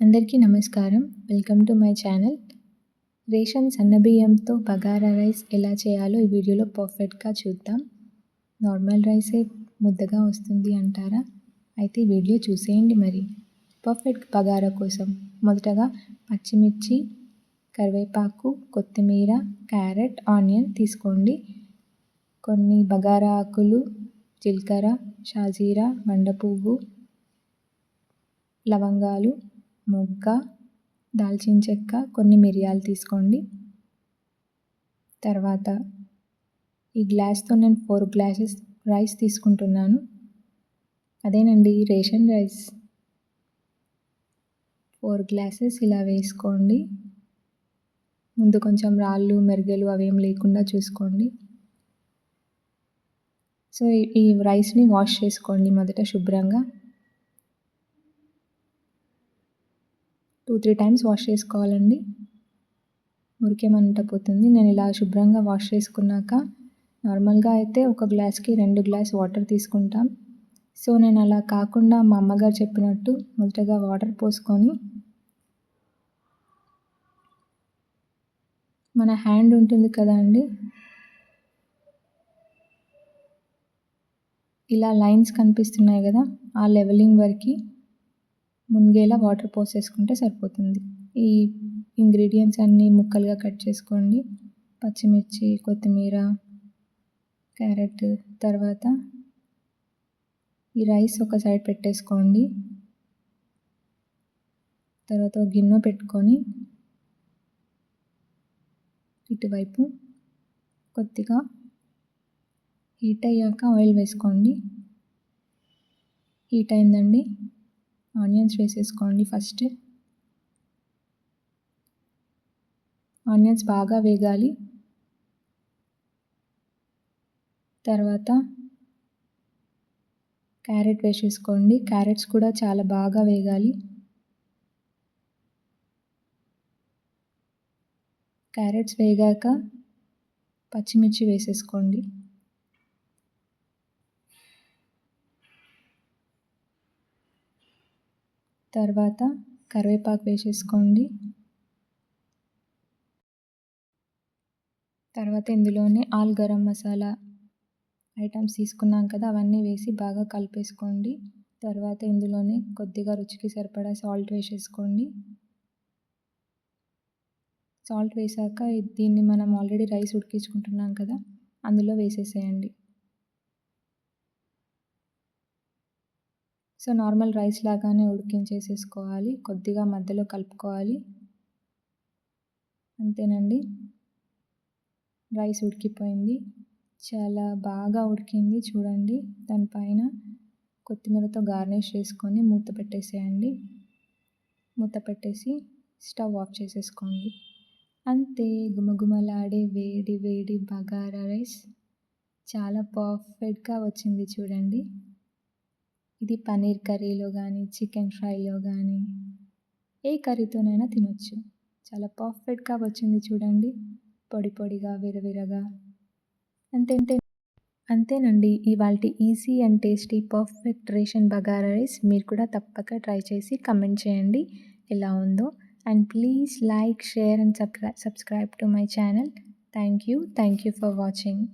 అందరికీ నమస్కారం. Welcome to my channel. Ration సన్నబియ్యంతో bagara rice ఎలా చేయాలో ఈ వీడియోలో పర్ఫెక్ట్గా చూద్దాం. నార్మల్ రైసే ముద్దగా వస్తుంది అంటారా? అయితే ఈ వీడియో చూసేయండి మరి. పర్ఫెక్ట్ బగారా కోసం మొదటగా పచ్చిమిర్చి కరివేపాకు కొత్తిమీర క్యారెట్ ఆనియన్ తీసుకోండి. కొన్ని బగారా ఆకులు జీలకర్ర షాజీరా మండ పువ్వు లవంగాలు మొగ్గ దాల్చిన చెక్క కొన్ని మిరియాలు తీసుకోండి. తర్వాత ఈ గ్లాస్తో నేను ఫోర్ గ్లాసెస్ రైస్ తీసుకుంటున్నాను. అదేనండి రేషన్ రైస్. ఫోర్ గ్లాసెస్ ఇలా వేసుకోండి. ముందు కొంచెం రాళ్ళు మెరుగలు అవేం లేకుండా చూసుకోండి. సో ఈ రైస్ని వాష్ చేసుకోండి మొదట శుభ్రంగా. టూ త్రీ టైమ్స్ వాష్ చేసుకోవాలండి. మురికేమంట పోతుంది. నేను ఇలా శుభ్రంగా వాష్ చేసుకున్నాక నార్మల్గా అయితే ఒక గ్లాస్కి రెండు గ్లాస్ వాటర్ తీసుకుంటాం. సో నేను అలా కాకుండా మా అమ్మగారు చెప్పినట్టు మొదటగా వాటర్ పోసుకొని మన హ్యాండ్ ఉంటుంది కదా అండి? ఇలా లైన్స్ కనిపిస్తున్నాయి కదా ఆ లెవెలింగ్ వరకు మునిగేలా వాటర్ పోసేసుకుంటే సరిపోతుంది. ఈ ఇంగ్రీడియంట్స్ అన్నీ ముక్కలుగా కట్ చేసుకోండి. పచ్చిమిర్చి కొత్తిమీర క్యారెట్ తర్వాత ఈ రైస్ ఒక సైడ్ పెట్టేసుకోండి. తర్వాత గిన్నె పెట్టుకొని ఇటువైపు కొద్దిగా హీట్ అయ్యాక ఆయిల్ వేసుకోండి. హీట్ అయిందండి. ఆనియన్స్ వేసేసుకోండి ఫస్ట్. ఆనియన్స్ బాగా వేగాలి. తర్వాత క్యారెట్ వేసేసుకోండి. క్యారెట్స్ కూడా చాలా బాగా వేగాలి. క్యారెట్స్ వేగాక పచ్చిమిర్చి వేసేసుకోండి. తర్వాత కరివేపాకు వేసేసుకోండి. తర్వాత ఇందులోనే ఆల్ గరం మసాలా ఐటమ్స్ తీసుకున్నాం కదా అవన్నీ వేసి బాగా కలిపేసుకోండి. తర్వాత ఇందులోనే కొద్దిగా రుచికి సరిపడా సాల్ట్ వేసేసుకోండి. సాల్ట్ వేసాక దీన్ని మనం ఆల్రెడీ రైస్ ఉడికించుకుంటున్నాం కదా అందులో వేసేసేయండి. సో నార్మల్ రైస్ లాగానే ఉడికించేసేసుకోవాలి. కొద్దిగా మధ్యలో కలుపుకోవాలి. అంతేనండి. రైస్ ఉడికిపోయింది. చాలా బాగా ఉడికింది చూడండి. దానిపైన కొత్తిమీరతో గార్నిష్ చేసుకొని మూత పెట్టేసేయండి. మూత పెట్టేసి స్టవ్ ఆఫ్ చేసేసుకోండి. అంతే గుమగుమలాడే వేడి వేడి బగారా రైస్. చాలా పర్ఫెక్ట్గా వచ్చింది చూడండి. ఇది పన్నీర్ కర్రీలో కానీ చికెన్ ఫ్రైలో కానీ ఏ కర్రీతోనైనా తినొచ్చు. చాలా పర్ఫెక్ట్గా వచ్చింది చూడండి. పొడి పొడిగా విరవిరగా అంతే అంతేనండి. ఇవాళ easy and tasty perfect ration bagara rice మీరు కూడా తప్పక ట్రై చేసి కమెంట్ చేయండి. ఎలా ఉందో. And please like share and subscribe subscribe to my channel. Thank you. Thank you for watching.